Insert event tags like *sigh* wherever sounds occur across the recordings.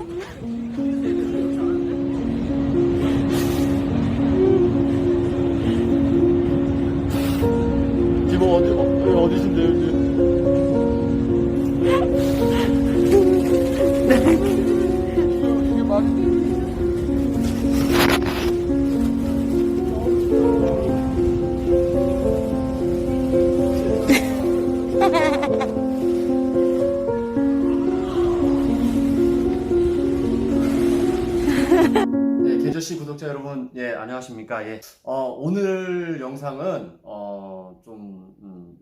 지금 어디, 어, 어디신데요, 지금? 네, 개저씨 구독자 여러분, 예, 안녕하십니까. 예. 어, 오늘 영상은, 어, 좀, 음,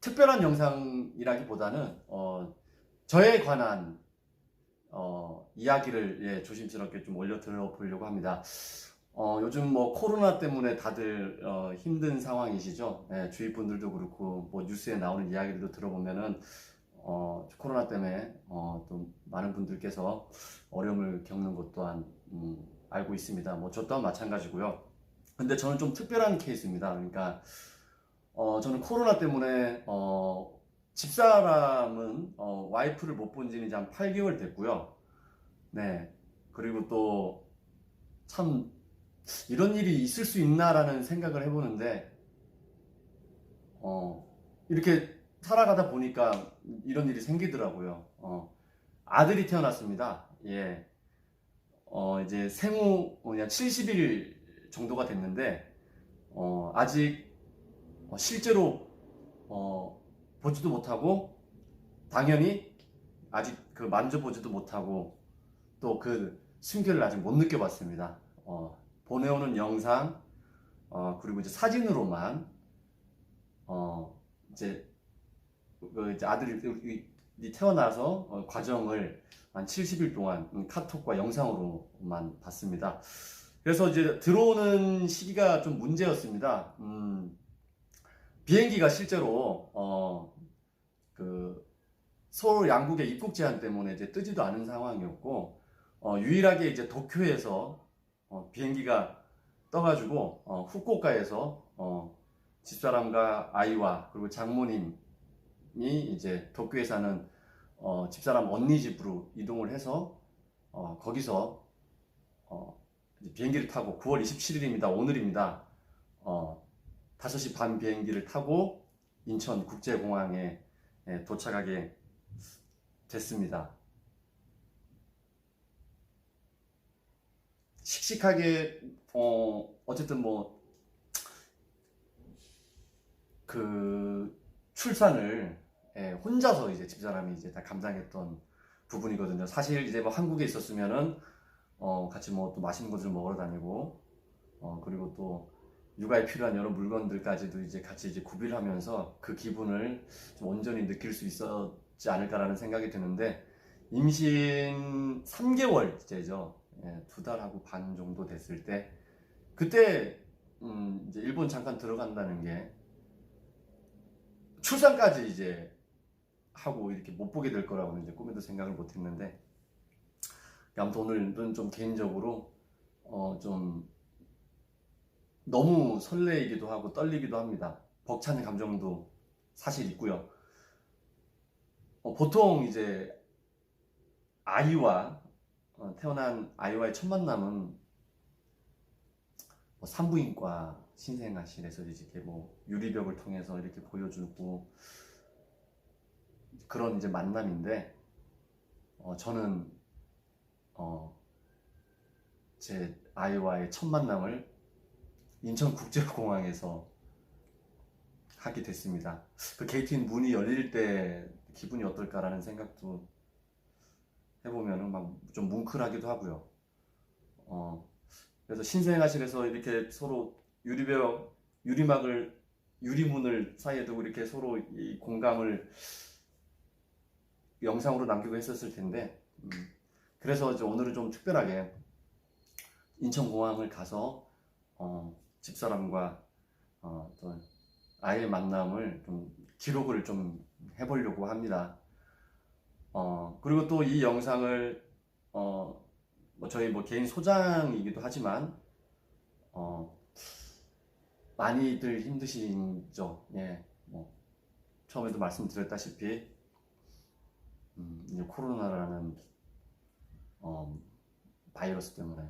특별한 영상이라기보다는, 어, 저에 관한, 어, 이야기를, 예, 조심스럽게 좀 올려 들어보려고 합니다. 어, 요즘 뭐 코로나 때문에 다들, 어, 힘든 상황이시죠. 예, 주위 분들도 그렇고, 뭐 뉴스에 나오는 이야기들도 들어보면은, 어, 코로나 때문에, 어, 또 많은 분들께서 어려움을 겪는 것 또한 음, 알고 있습니다. 뭐 저 또한 마찬가지고요. 근데 저는 좀 특별한 케이스입니다. 그러니까 어, 저는 코로나 때문에 어, 집사람은 어, 와이프를 못 본 지는 한 8개월 됐고요. 네. 그리고 또 참 이런 일이 있을 수 있나라는 생각을 해보는데 어, 이렇게 살아가다 보니까 이런 일이 생기더라고요. 어, 아들이 태어났습니다. 예. 어, 이제 생후 그냥 70일 정도가 됐는데, 어, 아직 어, 실제로, 어, 보지도 못하고, 당연히 아직 그 만져보지도 못하고, 또그 숨결을 아직 못 느껴봤습니다. 어, 보내오는 영상, 어, 그리고 이제 사진으로만, 어, 이제, 그 이제 아들이 이 태어나서 어, 과정을 한 70일 동안 음, 카톡과 영상으로만 봤습니다. 그래서 이제 들어오는 시기가 좀 문제였습니다. 음, 비행기가 실제로 어, 그 서울 양국의 입국 제한 때문에 이제 뜨지도 않은 상황이었고 어, 유일하게 이제 도쿄에서 어, 비행기가 떠가지고 어, 후쿠오카에서 어, 집사람과 아이와 그리고 장모님 이 이제 도쿄에 사는 어, 집사람 언니 집으로 이동을 해서 어, 거기서 어, 비행기를 타고 9월 27일입니다. 오늘입니다. 어, 5시 반 비행기를 타고 인천 국제공항에 예, 도착하게 됐습니다. 씩씩하게 어, 어쨌든 뭐 그 출산을 예, 혼자서 이제 집사람이 이제 다 감당했던 부분이거든요. 사실 이제 뭐 한국에 있었으면은 어, 같이 뭐 또 맛있는 것을 먹으러 다니고 어, 그리고 또 육아에 필요한 여러 물건들까지도 이제 같이 이제 구비하면서 그 기분을 좀 온전히 느낄 수 있었지 않을까라는 생각이 드는데 임신 3개월째죠. 예, 두 달하고 반 정도 됐을 때 그때 음, 이제 일본 잠깐 들어간다는 게 출산까지 이제 하고 이렇게 못 보게 될 거라고는 이제 꿈에도 생각을 못 했는데 아무튼 오늘은 좀 개인적으로 어 좀 너무 설레이기도 하고 떨리기도 합니다. 벅찬 감정도 사실 있고요. 어, 보통 이제 아이와 어, 태어난 아이와의 첫 만남은 뭐 산부인과 신생아실에서 이렇게 뭐 유리벽을 통해서 이렇게 보여주고 그런 이제 만남인데 어, 저는 어, 제 아이와의 첫 만남을 인천국제공항에서 하게 됐습니다. 그 게이트인 문이 열릴 때 기분이 어떨까라는 생각도 해보면 막좀 뭉클하기도 하고요. 어, 그래서 신생아실에서 이렇게 서로 유리벽, 유리막을, 유리문을 사이에 두고 이렇게 서로 이 공감을 영상으로 남기고 했었을 텐데, 음, 그래서 이제 오늘은 좀 특별하게 인천공항을 가서, 어, 집사람과, 어, 또 아이의 만남을 좀 기록을 좀 해보려고 합니다. 어, 그리고 또 이 영상을, 어, 뭐 저희 뭐 개인 소장이기도 하지만, 어, 많이들 힘드시죠. 예, 뭐, 처음에도 말씀드렸다시피, 음, 이제 코로나라는 어, 바이러스 때문에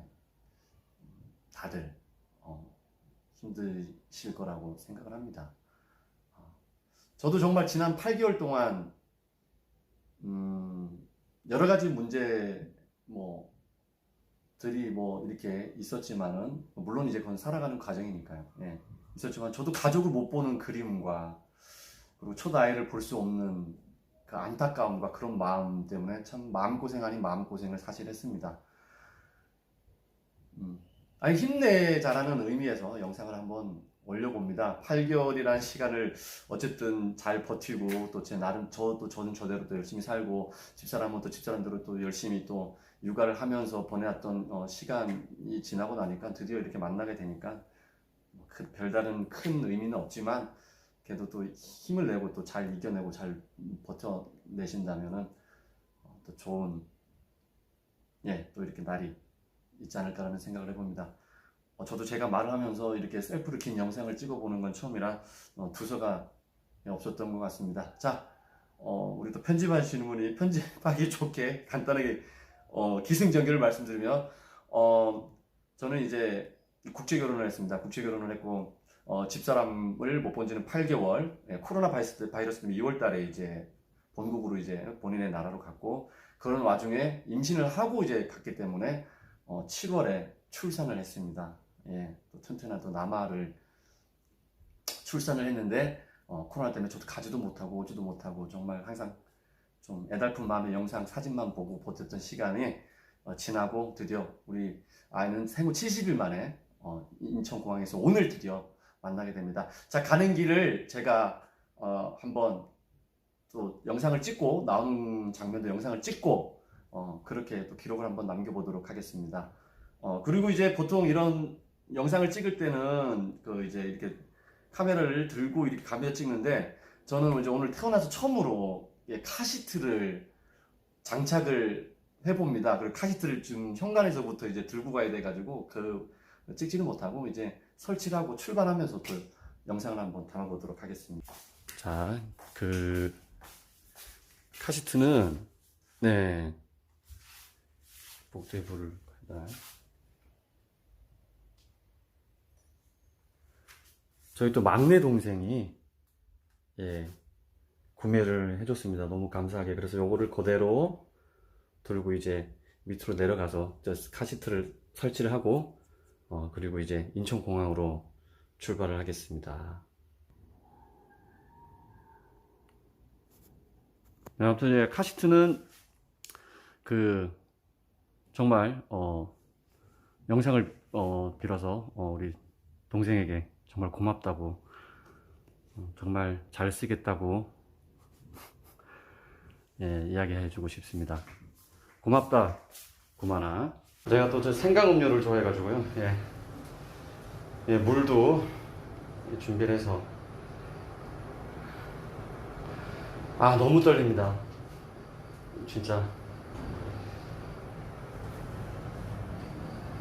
다들 어, 힘드실 거라고 생각을 합니다. 어, 저도 정말 지난 8개월 동안 음, 여러 가지 문제 뭐 들이 뭐 이렇게 있었지만은 물론 이제 그건 살아가는 과정이니까요. 예. 있었지만 저도 가족을 못 보는 그리움과 그리고 첫 아이를 볼 수 없는 그 안타까움과 그런 마음 때문에 참 마음고생 아닌 마음고생을 사실 했습니다. 음. 아니, 힘내자라는 의미에서 영상을 한번 올려봅니다. 8개월이라는 시간을 어쨌든 잘 버티고 또 제 나름 저도 저는 저대로 또 열심히 살고 집사람은 또 집사람대로 또 열심히 또 육아를 하면서 보내왔던 어, 시간이 지나고 나니까 드디어 이렇게 만나게 되니까 그 별다른 큰 의미는 없지만 그래도 또 힘을 내고 또 잘 이겨내고 잘 버텨내신다면은 어, 또 좋은 예 또 이렇게 날이 있지 않을까라는 생각을 해봅니다. 어, 저도 제가 말을 하면서 이렇게 셀프를 킨 영상을 찍어보는 건 처음이라 어, 두서가 없었던 것 같습니다. 자, 어, 우리 또 편집하시는 분이 편집하기 *laughs* 좋게 간단하게 어, 기승전결을 말씀드리면 어, 저는 이제 국제 결혼을 했습니다. 국제 결혼을 했고 어, 집사람을 못 본 지는 8개월. 예, 코로나 바이러스, 바이러스 때문에 2월 달에 이제 본국으로 이제 본인의 나라로 갔고 그런 와중에 임신을 하고 이제 갔기 때문에 어, 7월에 출산을 했습니다. 예, 또 튼튼한 또 남아를 출산을 했는데 어, 코로나 때문에 저도 가지도 못하고 오지도 못하고 정말 항상 좀 애달픈 마음에 영상 사진만 보고 버텼던 시간이 어, 지나고 드디어 우리 아이는 생후 70일 만에 어, 인천공항에서 오늘 드디어 만나게 됩니다. 자 가는 길을 제가 어, 한번 또 영상을 찍고 나오는 장면도 영상을 찍고 어, 그렇게 또 기록을 한번 남겨보도록 하겠습니다. 어, 그리고 이제 보통 이런 영상을 찍을 때는 그 이제 이렇게 카메라를 들고 이렇게 가며 찍는데 저는 이제 오늘 태어나서 처음으로 예, 카시트를 장착을 해봅니다. 그리고 카시트를 지금 현관에서부터 이제 들고 가야 돼가지고 그 찍지는 못하고 이제 설치를 하고 출발하면서 또 영상을 한번 담아보도록 하겠습니다. 자, 그 카시트는 네 복제부를 가다. 저희 또 막내 동생이 예 구매를 해줬습니다. 너무 감사하게 그래서 요거를 그대로 들고 이제 밑으로 내려가서 저 카시트를 설치를 하고 어 그리고 이제 인천공항으로 출발을 하겠습니다. 네, 아무튼 이제 카시트는 그 정말 어 영상을 어 빌어서 어 우리 동생에게 정말 고맙다고 어, 정말 잘 쓰겠다고 *laughs* 예, 이야기해 주고 싶습니다. 고맙다, 고마나. 제가 또저 생강 음료를 좋아해가지고요. 예, 예 물도 준비를 해서 아 너무 떨립니다. 진짜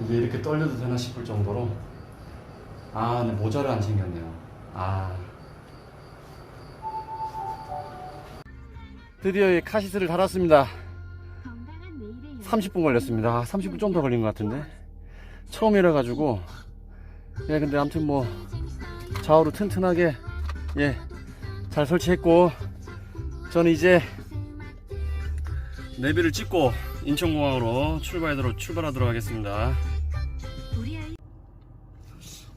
이게 이렇게 떨려도 되나 싶을 정도로 아, 네, 모자를 안 챙겼네요. 아. 드디어 이 카시트를 달았습니다. 30분 걸렸습니다. 아, 30분 좀 더 걸린 것 같은데. 처음이라 가지고. 예, 근데 아무튼 뭐 좌우로 튼튼하게 예, 잘 설치했고 저는 이제 내비를 찍고 인천공항으로 출발하도록 출발하도록 하겠습니다.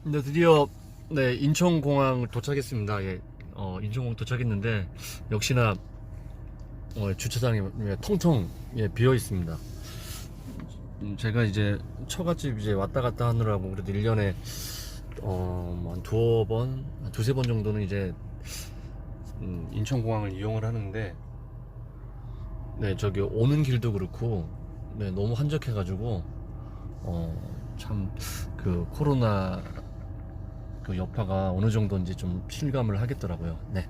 네, 드디어 네 인천공항 도착했습니다. 예, 어, 인천공항 도착했는데 역시나 어, 주차장이 텅텅 예, 비어 있습니다. 음, 제가 이제 처갓집 이제 왔다 갔다 하느라고 그래도 1년에 어, 뭐한 두어 번, 한 두세 번 정도는 이제 음, 인천공항을 이용을 하는데 네 저기 오는 길도 그렇고 네 너무 한적해 가지고 어, 참 그 코로나 그 여파가 어느 정도인지 좀 실감을 하겠더라고요. 네.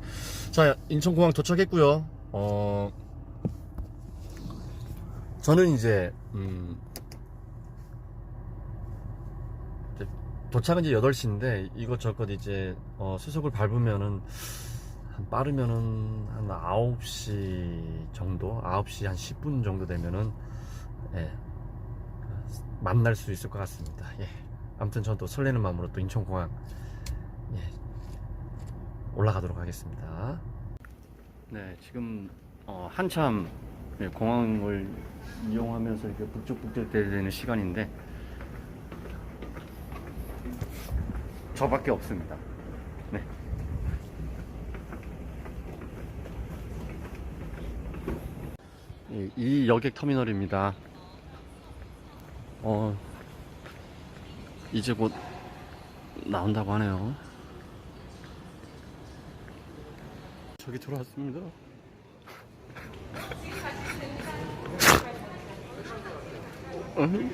자, 인천공항 도착했고요. 어, 저는 이제, 음, 도착은 이제 8시인데, 이것저것 이제, 어, 수속을 밟으면은, 한 빠르면은 한 9시 정도? 9시 한 10분 정도 되면은, 예, 만날 수 있을 것 같습니다. 예. 아무튼 또 설레는 마음으로 또 인천공항 예. 올라가도록 하겠습니다. 네, 지금 어, 한참 예, 공항을 이용하면서 이렇게 북적북적 되는 시간인데 저밖에 없습니다. 네. 이, 이 여객 터미널입니다. 어, 이제 곧 나온다고 하네요. 저기 들어왔습니다. 네네.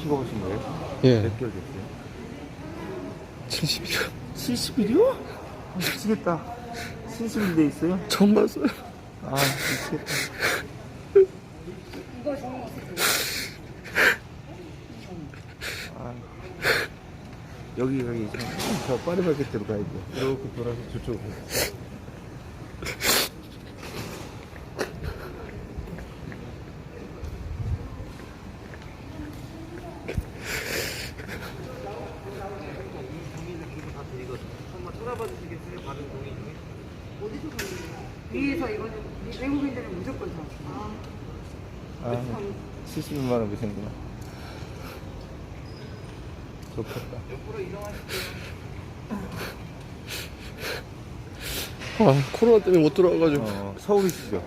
찍어보신 거예요? 예. 몇 개월 됐어요? 70일 70일이요? 아, 미치겠다. 70일 돼 있어요? 처음 봤어요. 아, 미치겠다. 이거 좋은 거 쓰세요. 아. 여기, 여기, 저, 저 파리마켓으로 가야 돼. 이렇게 돌아서 저쪽으로. 위에서 이거 외국인들은 무조건 사. 아, 아, 70만 원 비싼구나. 좋겠다. 아, 코로나 때문에 못 들어와가지고. 어, 서울이시죠?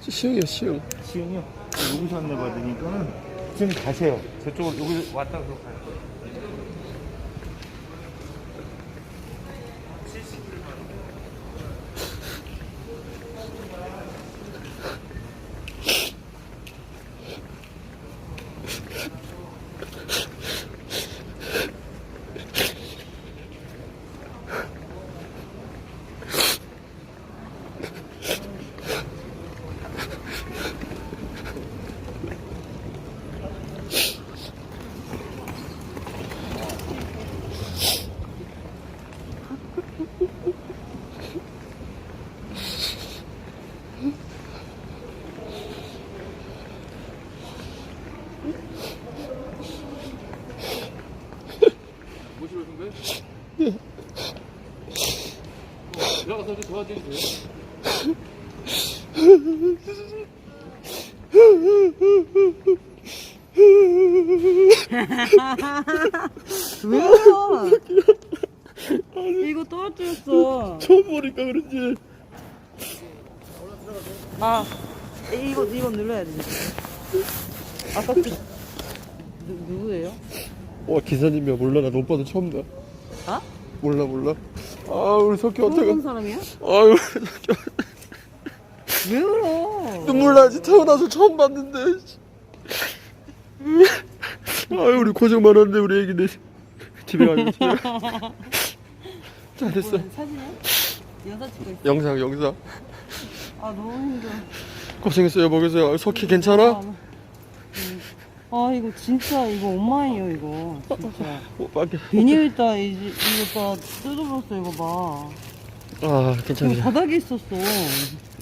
시흥이야, 시흥. 시흥이요? 여기서 안내 받으니까는 지금 가세요. 저쪽으로 여기 왔다 가서 가요. 왜 그래요? 이거 떨어뜨렸어. 처음 보니까 그런지. 아, 이거, 이거 눌러야 돼. 아까 그, 누, 누구예요? 와, 기사님이야. 몰라. 나 오빠도 처음 봐. 아? 몰라, 몰라. 아, 우리 본 어떡해. 사람이야? 아유, 우리 석희. 왜 그래? 눈물 나지. 태어나서 처음 봤는데. 아유, 우리 고생 많았네, 우리 애기들. 집에 가자, 집에 가. 잘했어. 뭐, 사진이야? 여사 찍고 있어. 영상, 영상. 아, 너무 힘들어. 고생했어요, 먹으세요. 석희 괜찮아? 음. 아, 이거 진짜, 이거 엄마예요, 이거. 진짜. *laughs* 어, 밖에. 비닐 다 이제 이거 다 뜯어버렸어 이거 봐. 아, 이거 괜찮아. 바닥에 있었어.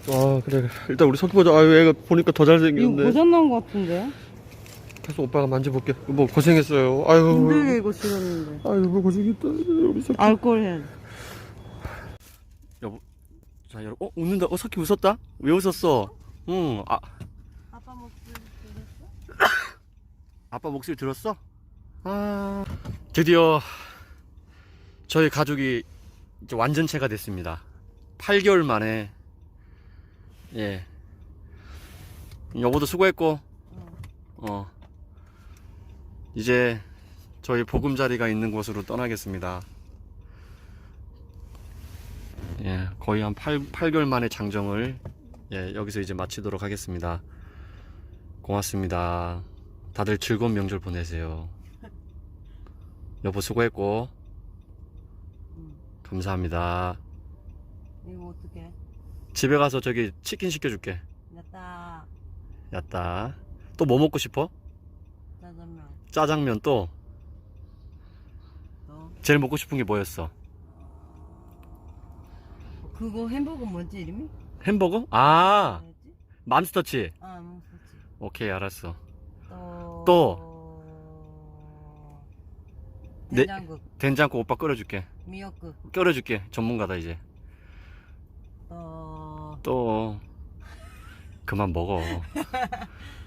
아, 그래. 일단 우리 석희 보자. 아유, 애가 보니까 더 이거 잘생겼네. 고장난 것 같은데? 그래서 오빠가 만져볼게. 뭐 고생했어요. 아유. 힘들게 이거 실었는데. 아유, 뭐 고생했다. 우리 석희. 알콜 해야지. 여보. 자, 여러분. 어, 웃는다. 어, 석희 웃었다? 왜 웃었어? 응. 아, 아빠 목소리 아빠 목소리 들었어? 아. 드디어 저희 가족이 이제 완전체가 됐습니다. 8개월 만에 예. 여보도 수고했고 어. 이제 저희 보금자리가 있는 곳으로 떠나겠습니다. 예, 거의 한 8, 8개월 만에 장정을 예, 여기서 이제 마치도록 하겠습니다. 고맙습니다. 다들 즐거운 명절 보내세요. 여보 수고했고 감사합니다. 이거 어떻게? 집에 가서 저기 치킨 시켜줄게. 됐다. 야따. 또 뭐 먹고 싶어? 짜장면. 짜장면 또. 너. 제일 먹고 싶은 게 뭐였어? 그거 햄버거 뭐지 이름이? 햄버거? 아 뭐였지? 맘스터치 아 뭐 그렇지. 오케이 알았어 또. 또. 네. 된장국, 된장국 오빠 끓여줄게. 미역국, 끓여줄게 전문가다 이제. 또 또? 그만 먹어 *laughs*